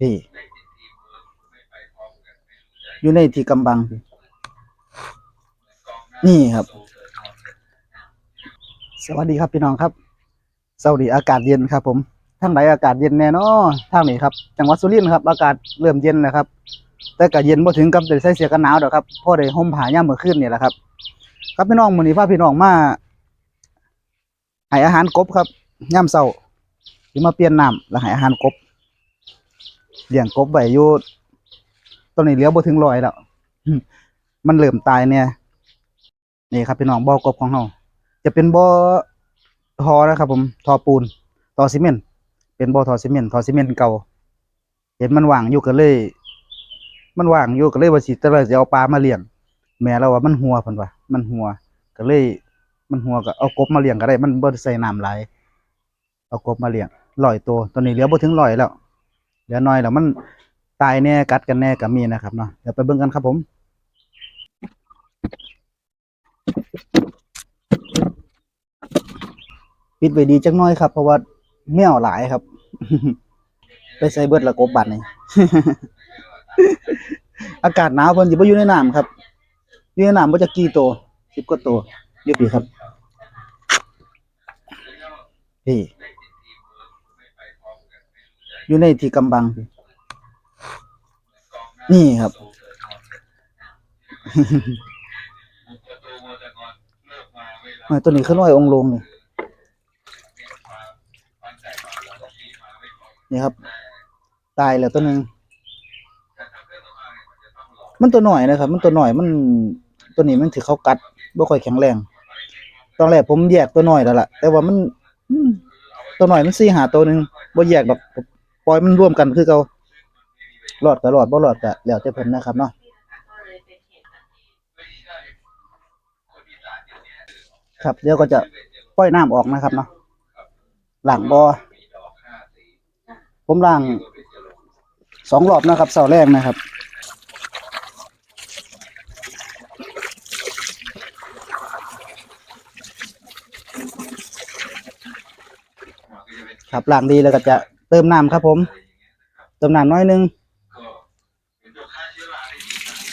พี่อยู่ในที่กำบังพี่นี่ครับ สวัสดีครับพี่น้องครับสวัสดีอากาศเย็นครับ ผมทางไหนอากาศเย็นแน่นอนทางนี้ครับ จังหวัดสุรินทร์ครับ อากาศเริ่มเย็นแล้วครับ แต่ก็เย็นบ่ถึงกับจะใส่เสื้อกันหนาวดอกครับพอได้ห่มผ้ายามมื้อคืนนี่แหละครับ ครับพี่น้องมื้อนี้พาพี่น้องมาให้อาหารกบครับยามเช้าสิมาเปลี่ยนน้ำแล้วให้อาหารกบ เลี้ยงกบไว้อยู่ตอนนี้เหลือบ่ถึงร้อยแล้วมันเริ่มตายเนี่ยนี่ครับพี่น้องบ่อกบของเฮาจะเป็นบ่อทอนะครับ ผมทอปูนทอซีเมนต์เป็นบ่อทอซีเมนต์ทอซีเมนต์เก่า เห็นมันว่างอยู่ก็เลย มันว่างอยู่ก็เลยว่าสิแต่ละสิเอาปลามาเลี้ยง แม่เราว่ามันหัวเพิ่นว่ามันหัวก็เลย มันหัวก็เอากบมาเลี้ยงก็ได้ มันบ่ได้ใส่น้ำไหลายเอากบมาเลี้ยงร้อยตัวตอนนี้เหลือบ่ถึงร้อยแล้ว เหลือน้อยแล้วมันตายแน่กัดกันแน่ก็มีนะครับเนาะเดี๋ยวไปเบิ่งกันครับผมปิดไว้ดีจักน่อยครับเพราะว่าแมวหลายครับ ไปใส่เบิดละกบบัดนี่อากาศหนาวเพิ่นสิบ่อยู่ในน้ำครับอยู่ในน้ำบ่จักกี่ตัว10กว่าตัวอยู่พี่ครับพี่ อยู่ในที่กำบังทีนี่ครับ มาตัวนี้คือร้อยองลงนี่นี่ครับ ตายแล้วตัวหนึงมันตัวหน่อยนะครับ มันตัวหน่อยมันตัวนี้มันถือเขากัดบ่ค่อยแข็งแรง ตอนแรกผมแยกตัวหน่อยแล้วล่ะ แต่ว่ามันตัวหน่อยมันสี่หาตัวหนึ่งบ่แยกดอก ล่อยมันร่วมกันคือเขารอดก็รอดบ่รอดก็แล้วแต่เพิ่นนะครับเนาะครับเดี๋ยวก็จะปล่อยน้ำออกนะครับเนาะหล้างบอผมล้างสองรอบนะครับเสาร์แรกนะครับ ครับล้างดีแล้วก็จะ เติมน้ำครับผม เติมน้ำน้อยนึง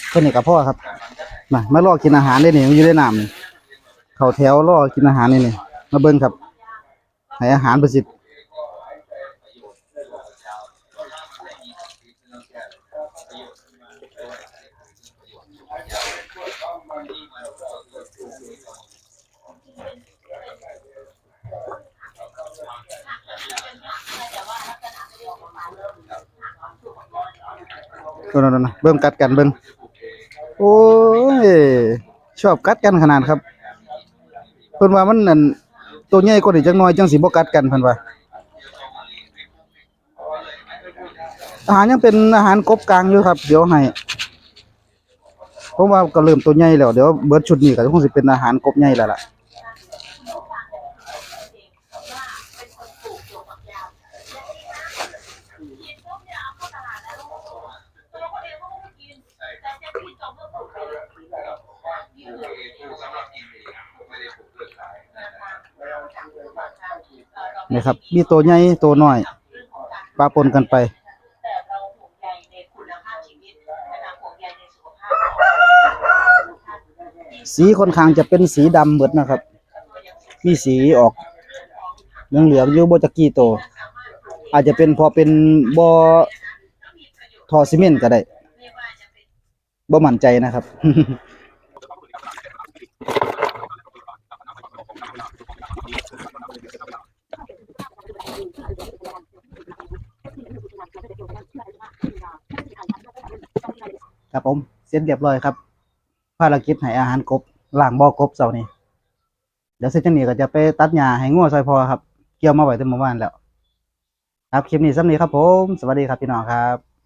แค่นี้ก็พอครับมามารอกินอาหารได้นี่ยอยู่ในน้ำเขาแถวรอกินอาหารนี่นี่มาเบิ้งครับให้อาหารประสิทธิ์ ตัวนั้นนะเบิ่งกัดกันเบิ่งโอ้ยชอบกัดกันขนาดครับ เพิ่นว่ามันนั่นตัวใหญ่กว่านี้จักหน่อยจังสิบ่กัดกันเพิ่นว่าอาหารยังเป็นอาหารกบกลางอยู่ครับ เดี๋ยวให้ผมว่าก็เริ่มตัวใหญ่แล้วเดี๋ยวเบิร์ดชุดนี้ก็คงสิเป็นอาหารกบใหญ่แล้วล่ะ นี่ครับ มีตัวใหญ่ตัวน้อยปะปนกันไปสีค่อนข้างจะเป็นสีดำเบิดนะครับ มีสีออกเหลืองเหลืองอยู่บจักกี่โต อาจจะเป็นพอเป็นบอทอซีเมนต์ก็ได้บ่มั่นใจนะครับ ครับผมเสร็จเรียบร้อยครับ ภารกิจให้อาหารกบล่างบ่อกบเสานี้เดี๋ยวเสร็จจากนี้ก็จะไปตัดหญ้าให้งัวซอยพอครับ เกี่ยวมาไว้ตั้งเมื่อวานแล้ว ครับคลิปนี้สำนี้ครับผม สวัสดีครับพี่น้องครับ